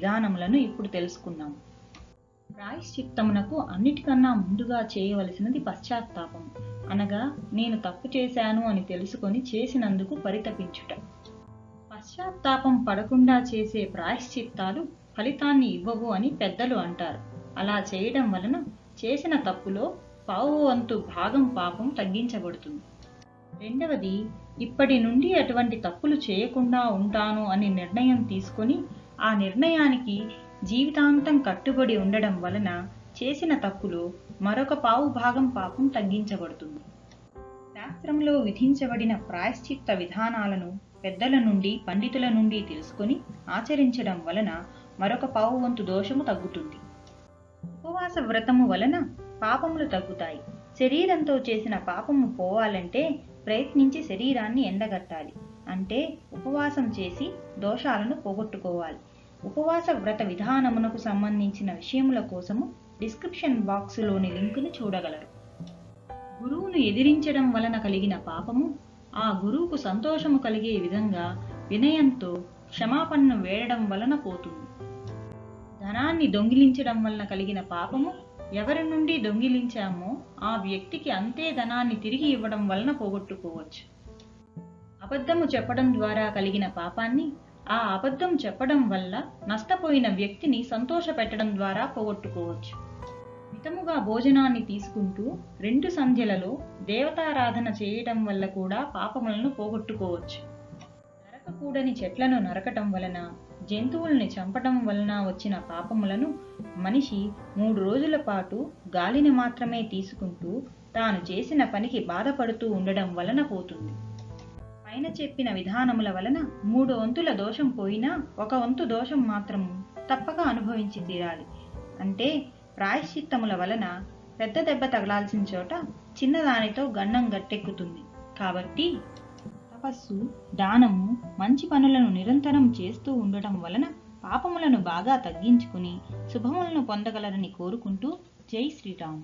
విధానములను ఇప్పుడు తెలుసుకుందాం. ప్రాయశ్చిత్తమునకు అన్నిటికన్నా ముందుగా చేయవలసినది పశ్చాత్తాపం. అనగా నేను తప్పు చేశాను అని తెలుసుకొని చేసినందుకు పరితపించుట. పశ్చాత్తాపం పడకుండా చేసే ప్రాయశ్చిత్తాలు ఫలితాన్ని ఇవ్వవు అని పెద్దలు అంటారు. అలా చేయడం వలన చేసిన తప్పులో పావు వంతు భాగం పాపం తగ్గించబడుతుంది. రెండవది ఇప్పటి నుండి అటువంటి తప్పులు చేయకుండా ఉంటాను అని నిర్ణయం తీసుకొని ఆ నిర్ణయానికి జీవితాంతం కట్టుబడి ఉండడం వలన చేసిన తప్పులో మరొక పావు భాగం పాపం తగ్గించబడుతుంది. శాస్త్రంలో విధించబడిన ప్రాయశ్చిత్త విధానాలను పెద్దల నుండి పండితుల నుండి తెలుసుకొని ఆచరించడం వలన మరొక పావు వంతు దోషము తగ్గుతుంది. ఉపవాస వ్రతము వలన పాపములు తగ్గుతాయి. శరీరంతో చేసిన పాపము పోవాలంటే ప్రయత్నించి శరీరాన్ని ఎండగట్టాలి. అంటే ఉపవాసం చేసి దోషాలను పోగొట్టుకోవాలి. ఉపవాస వ్రత విధానమునకు సంబంధించిన విషయముల కోసము డిస్క్రిప్షన్ బాక్సులోని లింకును చూడగలరు. గురువును ఎదిరించడం వలన కలిగిన పాపము ఆ గురువుకు సంతోషము కలిగే విధంగా వినయంతో క్షమాపణను వేయడం వలన పోతుంది. ధనాన్ని దొంగిలించడం వలన కలిగిన పాపము ఎవరి నుండి దొంగిలించామో ఆ వ్యక్తికి అంతే ధనాన్ని తిరిగి ఇవ్వడం వలన పోగొట్టుకోవచ్చు. అబద్ధము చెప్పడం ద్వారా కలిగిన పాపాన్ని ఆ అబద్ధం చెప్పడం వల్ల నష్టపోయిన వ్యక్తిని సంతోషపెట్టడం ద్వారా పోగొట్టుకోవచ్చు. మితముగా భోజనాన్ని తీసుకుంటూ రెండు సంధ్యలలో దేవతారాధన చేయటం వల్ల కూడా పాపములను పోగొట్టుకోవచ్చు. నరకకూడని చెట్లను నరకటం వలన జంతువుల్ని చంపటం వలన వచ్చిన పాపములను మనిషి మూడు రోజుల పాటు గాలిని మాత్రమే తీసుకుంటూ తాను చేసిన పనికి బాధపడుతూ ఉండడం వలన పోతుంది. పైన చెప్పిన విధానముల వలన మూడు వంతుల దోషం పోయినా ఒక వంతు దోషం మాత్రం తప్పక అనుభవించి తీరాలి అంటే ప్రాయశ్చిత్తముల వలన పెద్ద దెబ్బ తగలాల్సిన చోట చిన్నదానితో గండం గట్టెక్కుతుంది. కాబట్టి తపస్సు దానము మంచి పనులను నిరంతరం చేస్తూ ఉండటం వలన పాపములను బాగా తగ్గించుకుని శుభములను పొందగలరని కోరుకుంటూ జై శ్రీరామ్.